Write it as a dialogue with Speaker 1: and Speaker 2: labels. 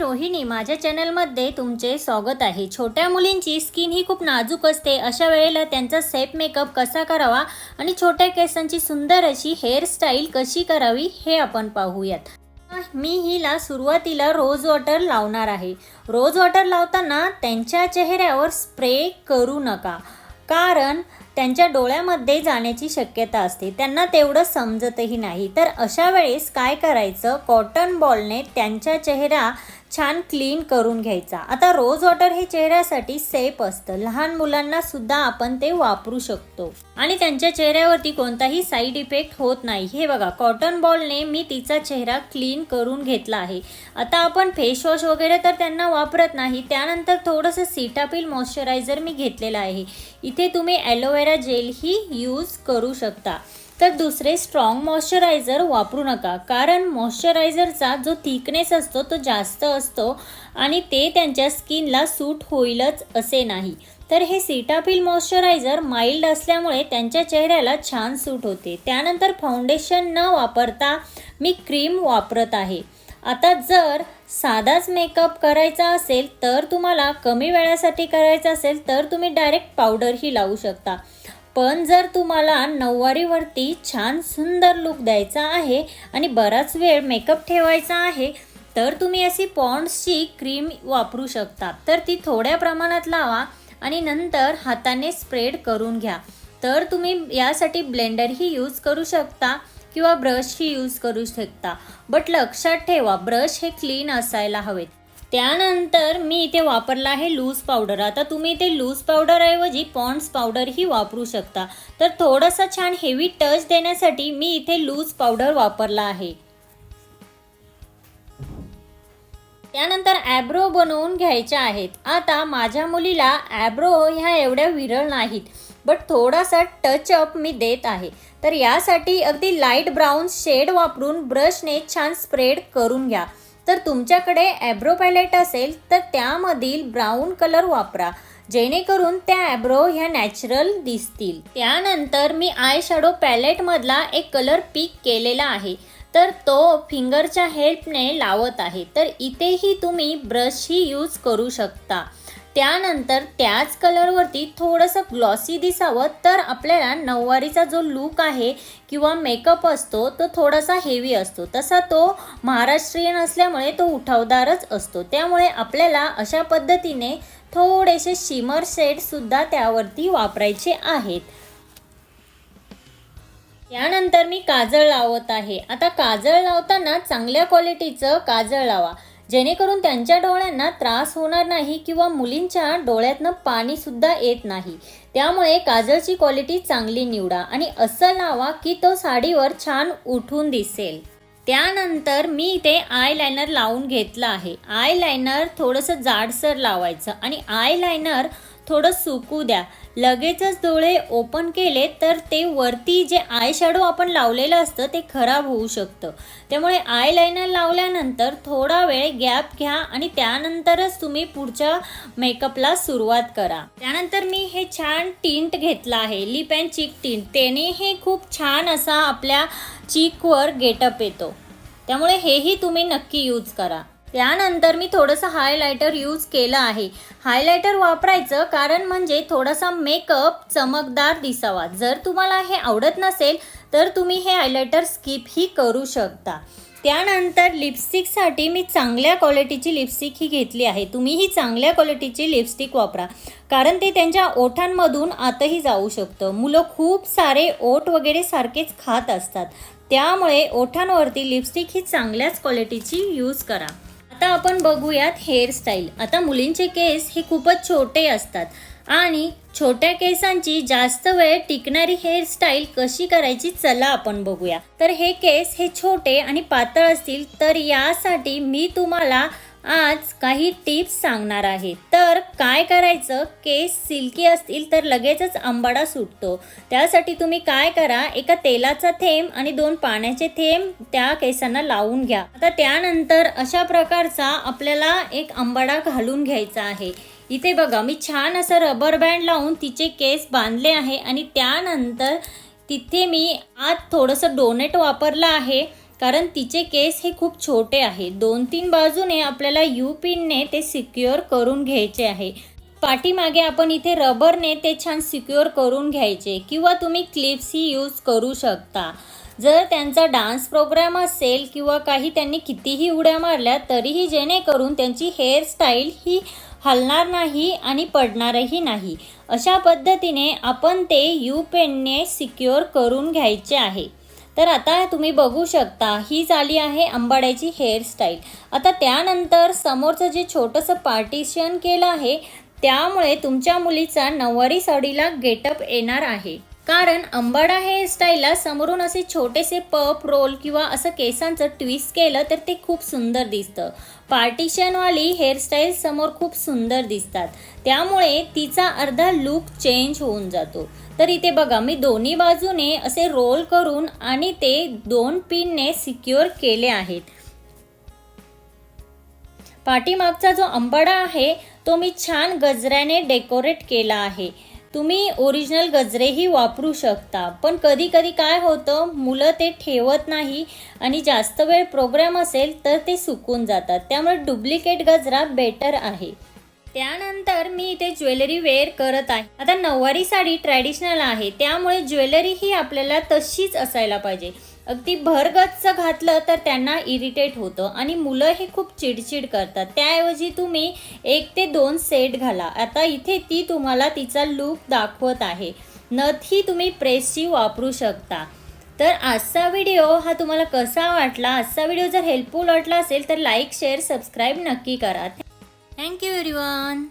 Speaker 1: रोहिणी माझ्या चॅनलमध्ये तुमचे स्वागत आहे. छोट्या मुलींची स्किन ही खूप नाजूक असते. अशा वेळेला त्यांचा सेफ मेकअप कसा करावा आणि छोट्या केसांची सुंदर अशी हेअरस्टाईल कशी करावी हे आपण पाहूयात. मी हिला सुरुवातीला रोज वॉटर लावणार आहे. रोज वॉटर लावताना त्यांच्या चेहऱ्यावर स्प्रे करू नका. कारण त्यांच्या डोळ्यामध्ये जाण्याची शक्यता असते. त्यांना तेवढं समजतही नाही. तर अशा वेळेस काय करायचं? कॉटन बॉलने त्यांच्या चेहरा छान क्लीन करून घ्यायचा. आता रोज वॉटर हे चेहऱ्यासाठी सेफ असतं. लहान मुलांना सुद्धा आपण ते वापरू शकतो. आणि त्यांच्या चेहऱ्यावरती कोणताही साईड इफेक्ट होत नाही. हे बघा कॉटन बॉलने मी तिचा चेहरा क्लीन करून घेतला आहे. आता आपण फेस वॉश वगैरे तर त्यांना वापरत नाही. त्यानंतर थोडंसं सिटापील मॉइश्चरायझर मी घेतलेलं आहे. इथे तुम्ही ॲलोवेरा जेलही यूज करू शकता. तर दुसरे स्ट्रॉंग मॉइश्चरायझर वापरू नका. कारण मॉइश्चरायझरचा जो थिकनेस असतो तो जास्त असतो आणि ते त्यांच्या स्किनला सूट होईलच असे नाही. तर हे सीटाफिल मॉइश्चरायझर माइल्ड असल्यामुळे त्यांच्या चेहऱ्याला छान सूट होते. त्यानंतर फाउंडेशन न वापरता मी क्रीम वापरत आहे. आता जर साधाच मेकअप करायचा असेल तर तुम्हाला कमी वेळासाठी करायचा असेल तर तुम्ही डायरेक्ट पावडरही लावू शकता. पण जर तुम्हाला नऊवारीवरती छान सुंदर लुक द्यायचा आहे आणि बराच वेळ मेकअप ठेवायचा आहे तर तुम्ही अशी पॉन्ड्सची क्रीम वापरू शकता. तर ती थोड्या प्रमाणात लावा आणि नंतर हाताने स्प्रेड करून घ्या. तर तुम्ही यासाठी ब्लेंडरही यूज करू शकता किंवा ब्रशही यूज करू शकता. बट लक्षात ठेवा ब्रश हे क्लीन असायला हवेत. त्यानंतर मी इथे वापरला आहे लूज पावडर आता तुम्ही इथे लूज पावडरऐवजी पॉन्ड्स पावडरही वापरू शकता. तर थोडासा छान हेवी टच देण्यासाठी मी इथे लूज पावडर वापरला आहे. त्यानंतर ॲब्रो बनवून घ्यायच्या आहेत. आता माझ्या मुलीला ॲब्रो ह्या एवढ्या विरळ नाहीत बट थोडासा टचअप मी देत आहे. तर यासाठी अगदी लाइट ब्राऊन शेड वापरून ब्रशने छान स्प्रेड करून घ्या. तर तुमच्याकडे ॲब्रो पॅलेट असेल तर त्यामधील ब्राऊन कलर वापरा. जेणेकरून त्या ॲब्रो ह्या नॅचरल दिसतील. त्यानंतर मी आय शॅडो पॅलेटमधला एक कलर पिक केलेला आहे. तर तो फिंगरच्या हेल्पने लावत आहे. तर इथेही तुम्ही ब्रशही यूज करू शकता. त्यानंतर त्याच कलरवरती थोडंसं ग्लॉसी दिसावं तर आपल्याला नऊवारीचा जो लूक आहे किंवा मेकअप असतो तो थोडासा हेवी असतो. तसा तो महाराष्ट्रीयन असल्यामुळे तो उठावदारच असतो. त्यामुळे आपल्याला अशा पद्धतीने थोडेसे शिमर शेडसुद्धा त्यावरती वापरायचे आहेत. यानंतर मी काजळ लावत आहे. आता काजळ लावताना चांगल्या क्वालिटीचं काजळ लावा. जेणेकरून त्यांच्या डोळ्यांना त्रास होणार नाही किंवा मुलींच्या डोळ्यातनं पाणीसुद्धा येत नाही. त्यामुळे काजळची क्वालिटी चांगली निवडा आणि असं लावा की तो साडीवर छान उठून दिसेल. त्यानंतर मी इथे आय लाईनर लावून घेतलं आहे. आय लाईनर थोडंसं जाडसर लावायचं आणि आय लायनर थोडं सुकू द्या. लगेचच डोळे ओपन केले तर ते वरती जे आय शॅडो आपण लावलेलं असतं ते खराब होऊ शकतं. त्यामुळे आय लायनर लावल्यानंतर थोडा वेळ गॅप घ्या आणि त्यानंतरच तुम्ही पुढच्या मेकअपला सुरुवात करा. त्यानंतर मी हे छान टिंट घेतला आहे लिप अँड चीक टिंट त्याने हे खूप छान असा आपल्या चीकवर गेटअप येतो. त्यामुळे हेही तुम्ही नक्की यूज करा. त्यानंतर मी थोडंसं हायलायटर यूज केलं आहे. हायलायटर वापरायचं कारण म्हणजे थोडासा मेकअप चमकदार दिसावा. जर तुम्हाला हे आवडत नसेल तर तुम्ही हे हायलायटर स्किपही करू शकता. त्यानंतर लिपस्टिकसाठी मी चांगल्या क्वालिटीची लिपस्टिक ही घेतली आहे. तुम्हीही चांगल्या क्वालिटीची लिपस्टिक वापरा. कारण ते त्यांच्या ओठांमधून आतही जाऊ शकतं. मुलं खूप सारे ओठ वगैरे सारखेच खात असतात. त्यामुळे ओठांवरती लिपस्टिक ही चांगल्याच क्वालिटीची यूज करा. आता आपण बघूयात हेअरस्टाईल आता मुलींचे केस हे खूपच छोटे असतात आणि छोट्या केसांची जास्त वेळ टिकणारी हेअरस्टाईल कशी करायची चला आपण बघूया. तर हे केस हे छोटे आणि पातळ असतील तर यासाठी मी तुम्हाला आज काही टिप्स सांगणार आहे. तर काय करायचं? केस सिल्की असतील तर लगेचच आंबाडा सुटतो. त्यासाठी तुम्ही काय करा? एका तेलाचा थेंब आणि दोन पाण्याचे थेंब त्या केसांना लावून घ्या. आता त्यानंतर अशा प्रकारचा आपल्याला एक आंबाडा घालून घ्यायचा आहे. इथे बघा मी छान असं रबर बँड लावून तिचे केस बांधले आहे आणि त्यानंतर तिथे मी आत थोडंसं डोनेट वापरलं आहे. कारण तिचे केस हे खूप छोटे आहे. दोन तीन बाजूने आपल्याला यू पिनने ते सिक्युअर करून घ्यायचे आहे. पाठीमागे आपण इथे रबरने ते छान सिक्युअर करून घ्यायचे किंवा तुम्ही क्लिप्सही यूज करू शकता. जर त्यांचा डान्स प्रोग्राम असेल किंवा काही त्यांनी कितीही उड्या मारल्या तरीही जेणेकरून त्यांची हेअरस्टाईल ही हलणार नाही आणि पडणारही नाही. अशा पद्धतीने आपण ते यू पेनने सिक्युअर करून घ्यायचे आहे. तर आता तुम्ही बघू शकता ही झाली आहे अंबाड्याची हेअरस्टाईल आता त्यानंतर समोरचं जे छोटंसं पार्टिशन केलं आहे त्यामुळे तुमच्या मुलीचा नऊवारी साडीला गेटअप येणार आहे. कारण अंबाडा हेअरस्टाईलला समोरून असे छोटेसे पप रोल किंवा असं केसांचं ट्विस्ट केलं तर ते खूप सुंदर दिसतं. पार्टिशनवाली हेअरस्टाईल समोर खूप सुंदर दिसतात. त्यामुळे तिचा अर्धा लुक चेंज होऊन जातो. तर इथे बघा मी दोन्ही बाजूने असे रोल करून आणि ते दोन पिनने सिक्युअर केले आहेत. पाठीमागचा जो अंबाडा आहे तो मी छान गजऱ्याने डेकोरेट केला आहे. तुम्ही ओरिजिनल गजरेही वापरू शकता. पण कधी कधी काय होतं मुलं ते ठेवत नाही आणि जास्त वेळ प्रोग्राम असेल तर ते सुकून जातात. त्यामुळे डुप्लिकेट गजरा बेटर आहे. त्यानंतर मी इथे ज्वेलरी वेअर करत आहे. आता नऊवारी साडी ट्रॅडिशनल आहे. त्यामुळे ज्वेलरी ही आपल्याला तशीच असायला पाहिजे. अगदी भरगच्च घातलं तर त्यांना इरिटेट होतं आणि मुलं हे खूप चिडचिड करतात. त्याऐवजी तुम्ही एक ते दोन सेट घाला. आता इथे ती तुम्हाला तिचा लूक दाखवत आहे. नथही तुम्ही प्रेसची वापरू शकता. तर आजचा व्हिडिओ हा तुम्हाला कसा वाटला? आजचा व्हिडिओ जर हेल्पफुल वाटला असेल तर लाईक शेअर सबस्क्राईब नक्की करा. Thank you everyone